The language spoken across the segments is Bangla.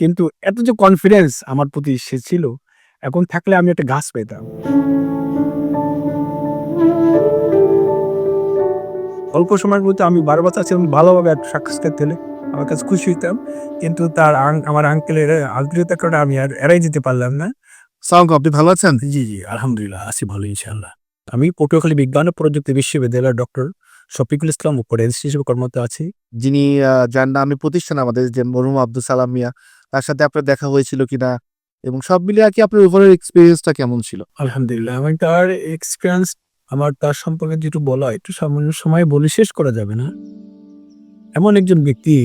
কিন্তু এত যে কনফিডেন্স আমার প্রতি সে ছিল এখন থাকলে আমি একটা গাছ পেতাম। অল্প সময়ের মধ্যে আমি বারো বছর ছিলাম ভালোভাবে একটা সাক্ষাৎকার দিলে আমার কাছে খুশি হইতাম। কিন্তু তার আমার আঙ্কেলের আগ্রহতার কারণে আমি আর এড়াই যেতে পারলাম না। সালাম আপনি ভালো আছেন? জি জি আলহামদুলিল্লাহ আছি ভালো ইনশাল্লাহ আমি পটুয়াখালী বিজ্ঞান ও প্রযুক্তি বিশ্ববিদ্যালয়ের ডক্টর শফিকুল ইসলাম উপরে হিসেবে কর্মরত আছি। যিনি যার নামে প্রতিষ্ঠান আমাদের যে মরহুম আব্দুল সালাম মিয়া, তার সাথে আপনার দেখা হয়েছিল কিনা এবং সব মিলিয়ে আর কি আপনার ওভারঅল এক্সপিরিয়েন্সটা কেমন ছিল? আলহামদুলিল্লাহ, আমি তার এক্সপিরিয়েন্স আমার তার সম্পর্কে যেটু বলা, একটু সামান্য সময় বলে শেষ করা যাবে না। এমন একজন ব্যক্তি,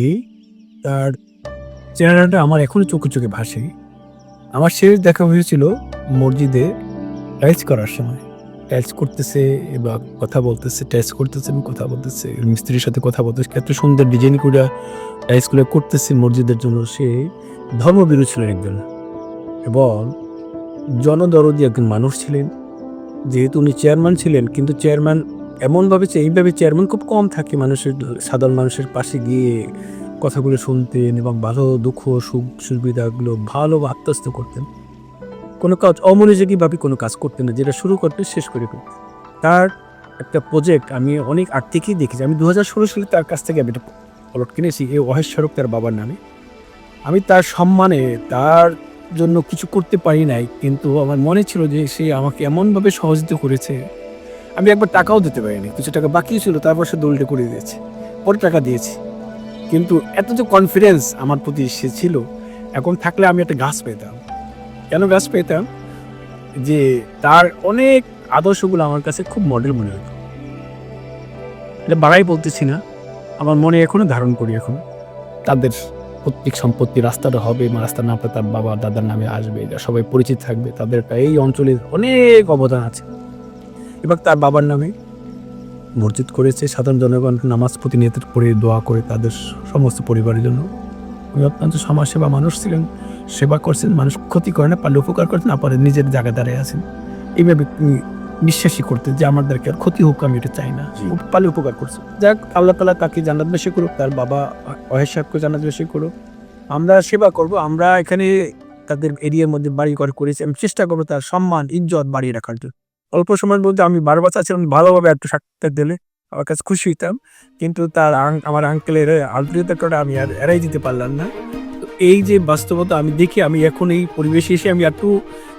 তার চেহারাটা আমার এখনও চোখে চোখে ভাসে। আমার শেষ দেখা হয়েছিল মসজিদে রাইজ করার সময়। টাইলস করতেছে বা কথা বলতেছে টাইলস করতেছে এবং কথা বলতেছে, মিস্ত্রির সাথে কথা বলতেছে এত সুন্দর ডিজাইন করে টাইলসগুলো করতেছে মসজিদের জন্য, সে ধর্মবিরু ছিলেন একজন। এবং জনদরদি একজন মানুষ ছিলেন, যেহেতু উনি চেয়ারম্যান ছিলেন, কিন্তু চেয়ারম্যান এমনভাবে এইভাবে চেয়ারম্যান খুব কম থাকে মানুষের সাধারণ মানুষের পাশে গিয়ে কথাগুলো শুনতেন এবং ভালো দুঃখ, সুখ, সুবিধাগুলো ভালো আত্মস্থ করতেন। কোনো কাজ অমনোযোগীভাবে কোনো কাজ করতে না, যেটা শুরু করতে শেষ করে ফেলতেন তার একটা প্রজেক্ট আমি অনেক আগ থেকেই দেখেছি। আমি দু হাজার ষোলো সালে তার কাছ থেকে আমি একটা প্লট কিনেছি, এই অহেশ স্বরূপ তার বাবার নামে। আমি তার সম্মানে তার জন্য কিছু করতে পারি নাই, কিন্তু আমার মনে ছিল যে সে আমাকে এমনভাবে সহযোগিতা করেছে, আমি একবার টাকাও দিতে পারিনি। কিছু টাকা বাকি ছিল, তারপর সে দোলটে করে দিয়েছে, পরে টাকা দিয়েছি। কিন্তু এত যে কনফিডেন্স আমার প্রতি সে ছিল, এখন থাকলে আমি একটা গাছ পেতাম। কেন গাছ পেতাম? যে তার অনেক আদর্শগুলো আমার কাছে খুব মডেল মনে হতো। এটা বাড়াই বলতেছি না, আমার মনে এখনও ধারণ করি এখন। তাদের প্রত্যেক সম্পত্তি রাস্তাটা হবে রাস্তা না তার বাবা দাদার নামে আসবে এটা সবাই পরিচিত থাকবে, তাদের এই অঞ্চলে অনেক অবদান আছে। এবার তার বাবার নামে মসজিদ করেছে, সাধারণ জনগণ নামাজ প্রতিনিয়ত পড়ে দোয়া করে তাদের সমস্ত পরিবারের জন্য। উনি অত্যন্ত সমাজসেবা মানুষ ছিলেন সেবা করছেন মানুষ ক্ষতি করে না পারলে উপকার করছেন না পারে নিজের জায়গা দাঁড়িয়ে আছেন। এইভাবে তিনি বিশ্বাসী করতেন যে আমাদেরকে আর ক্ষতি হোক আমি এটা চাই না। পালে উপকার করছে। যাক আল্লাহ তালা তাকে জান্নাত বেশি করুক তার বাবা অহেশ সাহেবকে জান্নাত বেশি করুক। আমরা সেবা করব আমরা এখানে তাদের এরিয়ার মধ্যে বাড়ি ঘর করেছি আমি চেষ্টা করব তার সম্মান ইজ্জত বাড়িয়ে রাখার জন্য। অল্প সময়ের মধ্যে আমি বারো বছর ছিলাম ভালোভাবে একটু সাক্ষাৎ দিলে। আমার কাছে খুশি হইতাম। কিন্তু তার আমার আঙ্কেলের আন্তরিকতার কারণে আমি আর এড়াই দিতে পারলাম না। এই যে বাস্তবতা আমি দেখি, আমি এখন এই পরিবেশে এসে আমি এত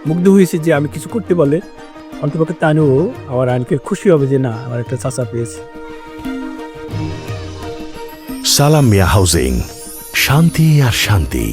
মুগ্ধ হয়েছি যে আমি কিছু করতে পারলে অন্তপক্ষে তানও আমার আঙ্কেল খুশি হবে যে না, আমার একটা চাচা পেয়েছি। সালাম মিয়া হাউজিং। শান্তি আর শান্তি।